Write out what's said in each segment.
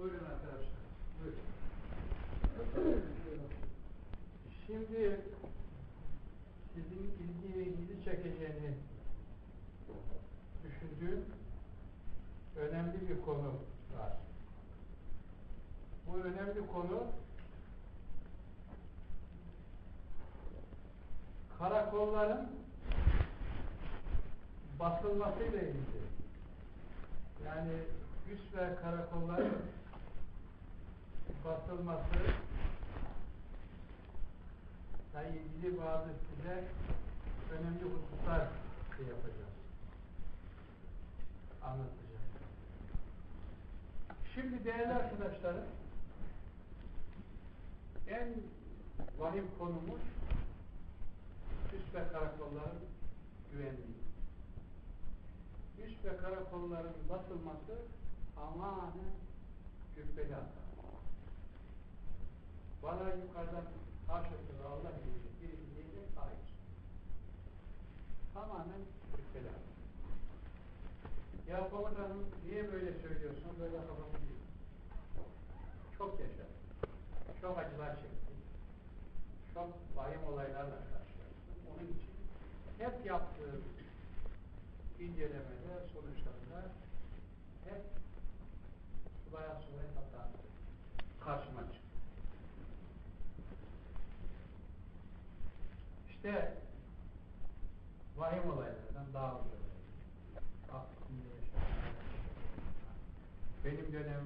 Buyurun arkadaşlar. Buyurun. Şimdi sizin ilgi ve ilgi çekeceğini düşündüğüm önemli bir konu var. Bu önemli konu karakolların basılmasıyla ilgili. Yani üst ve karakolların basılması ile ilgili bazı size önemli hususlar şey yapacağız. Anlatacağım. Şimdi değerli arkadaşlarım en vahim konumuz üst ve karakolların güvenliği. Üst ve karakolların basılması amanen cübbeli hata. Bana yukarıdan karşılıklı Allah diyecek, biri diyecek, hayır. Tamamen hata. Ya komutanım niye böyle söylüyorsun, böyle kafamı değil. Çok yaşadım. Çok acılar çektim. Çok vahim olaylarla karşılaştım. Onun için hep yaptığım incelemede sonuçlarında hep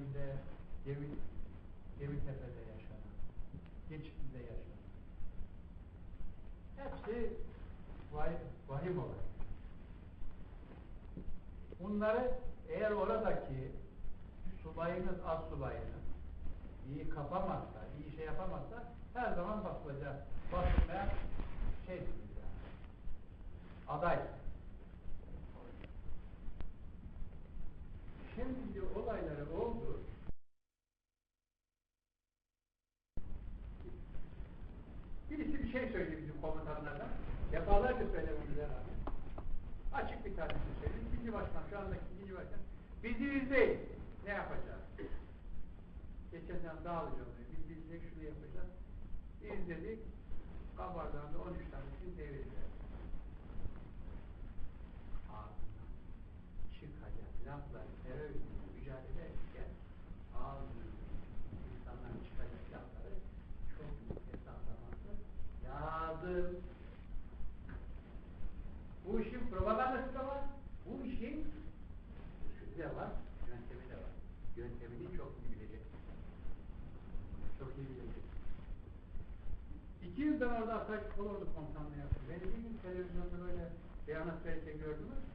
Benim dönemimde Gemi, Gemitepe'de yaşanan, Geçitli'de yaşanan. Hepsi vahim, vahim olay. Bunları eğer oradaki subayınız, az subayınız iyi kapamazsa, iyi şey yapamazsa her zaman basılacak. Basılmaya şey yani. Aday. Şimdi olayları oldu. Birisi bir şey söyledi bizim komutanlardan. Defalarca söylememize rağmen. Açık bir tanesi söyledi. İkinci başkan, şu andaki ikinci başkan. Bizi izleyin. Ne yapacağız? Geçen sene dağılacağız. Biz bizle şunu yapacağız. İzledik. Kabardağ'da 13 tanesini devirdiler. Laflar terörizmle mücadele ederken ağzından insanların çıkacak lafları çok büyük hesaplaması lazım. Bu işin propagandası da var. Bu işin usulü de var, yöntemi de var. Yöntemini çok iyi bilecek. Çok iyi bilecek. İki yıl ben orada Asayiş Kolordu komutanlığı yaptım. Beni bir gün televizyonda böyle beyanat verirken gördünüz.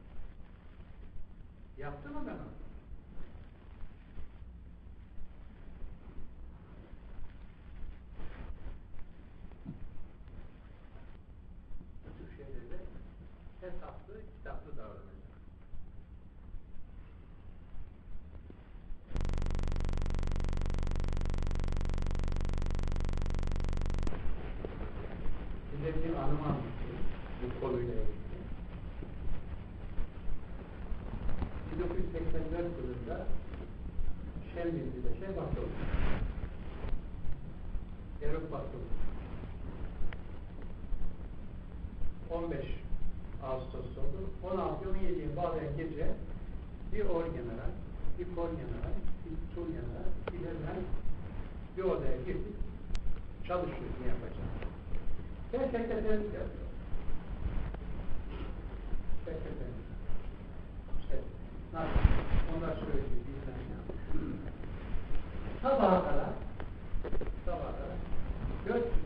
Yaptı mı ben? Bu şeylerde hesaplı, kitaplı davranacak. Size bir anımı anlatayım bu konuyla ilgili. Şey basıldı. Eruk basıldı. 15 Ağustos oldu. 16-17'ye bağlayan gece bir orgeneral, bir korgeneral, bir turgeneral, bir general bir odaya girdik. Çalışıyoruz ne yapacağız. Ve sekreterlik yapıyor. Sekreterlik. İşte nasıl? Onlar söyledi. Bilmem ne yapmış. Sabaha kadar sabaha kadar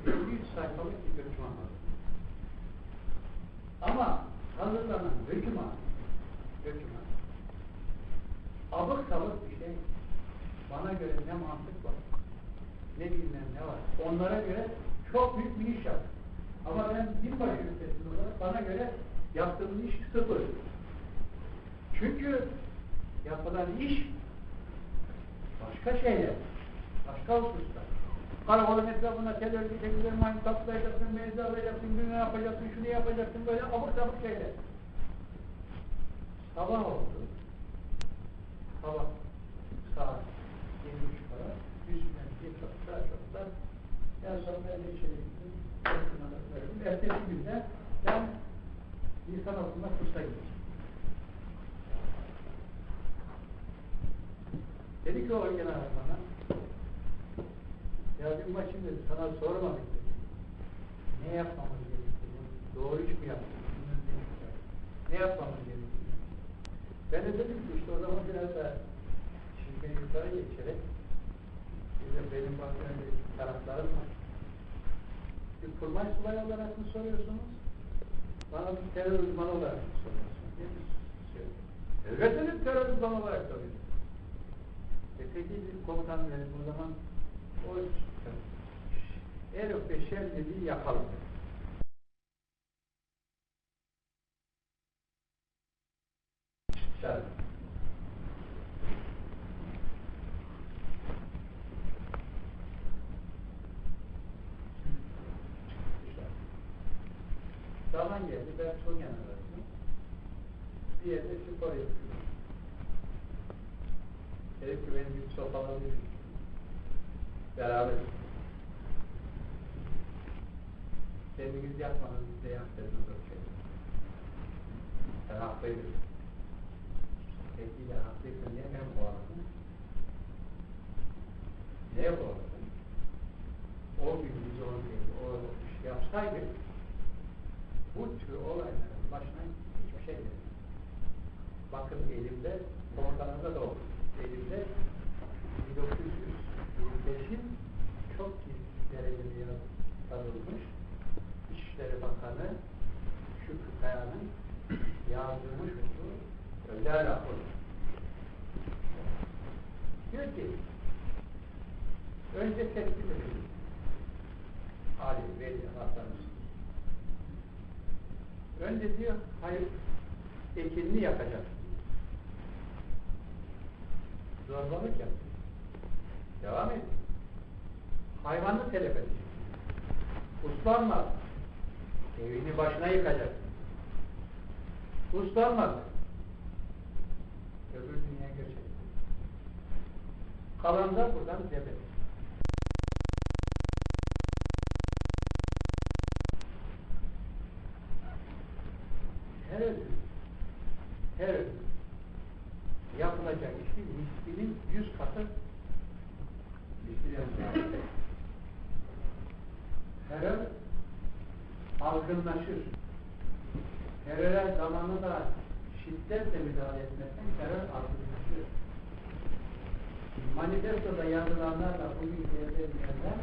400 sayfalık bir göçman var. Ama hazırlanan döküman, döküman, abık sabık bir şey. Bana göre ne mantık var, ne bilmem ne var. Onlara göre çok büyük bir iş yaptım. Ama ben binbaşı ülkesinde olarak bana göre yaptığım iş sıfır. Çünkü yapılan iş başka şeyler, başka hususlar. Karakolun etrafına terör gidecekler, mayın toplayacaksın, mevzi alacaksın, bunu yapacaksın, şunu yapacaksın, böyle abuk sabuk şeyler. Sabah oldu. Sabah saat yedi buçuk para, yüz milyon diye çok daha çok da en son ben de içeri gittim. Ertesi günde ben lisan okuluna kursa gittim. Dedi ki o genel bana, ya bir maçın dedi, sana sormadık dedi. Ne yapmamız gerekiyor? Doğru iş mi yaptık? ne yapmamız gerekiyor? Ben de dedim ki işte o zaman biraz da çizmeyi yukarı geçerek bir de benim bazen bir taraflarım var. Bir kurmay subay olarak mı soruyorsunuz? Bana bir terör uzmanı olarak mı soruyorsunuz? Ne diyorsunuz? Elbette de terör uzmanı olarak soruyorsunuz. E peki bir komutan verin o zaman o Erok ve Şemdeli'yi yapalım. Şart. Zaman geldi, ben son yanarım. Bir yerde spor yapıyorum. Ki benim bir sopalı bir beraber kendiniz yapmadınız bize yaptırdınız o şey. Sen haklıydın. Peki de haklıysa niye ben kovaladın? Niye kovaladın? O gün biz o, o iş yapsaydık bu tür olayların başına hiçbir şey gelmez. Bakın elimde, komutanımda da oldu. Elimde 1925'in çok derecede yazılmış İçişleri Bakanı Şükrü Kaya'nın yazdırmış olduğu özel rapor. Diyor ki önce tespit edin. Ali, Veli, Hasan Önce diyor, hayır, ekinini yapacak. Zorbalık yap. Devam et. Hayvanı telef edecek. Uslanmaz. Evini başına yıkacak. Uslanmaz. Öbür dünya göçecek. Kalan da buradan cebet. Her ölüm, her ölüm yapılacak işi mislinin yüz katı. Terör algınlaşır. Teröre zamanı da şiddetle müdahale etmekten terör algınlaşır. Manifestoda yazılanlarla bugün yazılanlar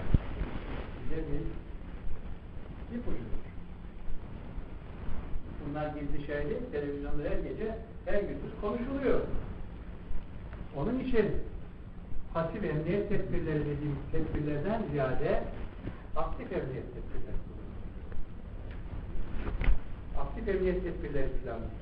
bize bir ipucudur. Bunlar gizli şey televizyonda her gece, her gündüz konuşuluyor. Onun için pasif emniyet tedbirleri dediğimiz tedbirlerden ziyade aktif emniyet tedbirleri. Aktif emniyet tedbirleri planlanıyor.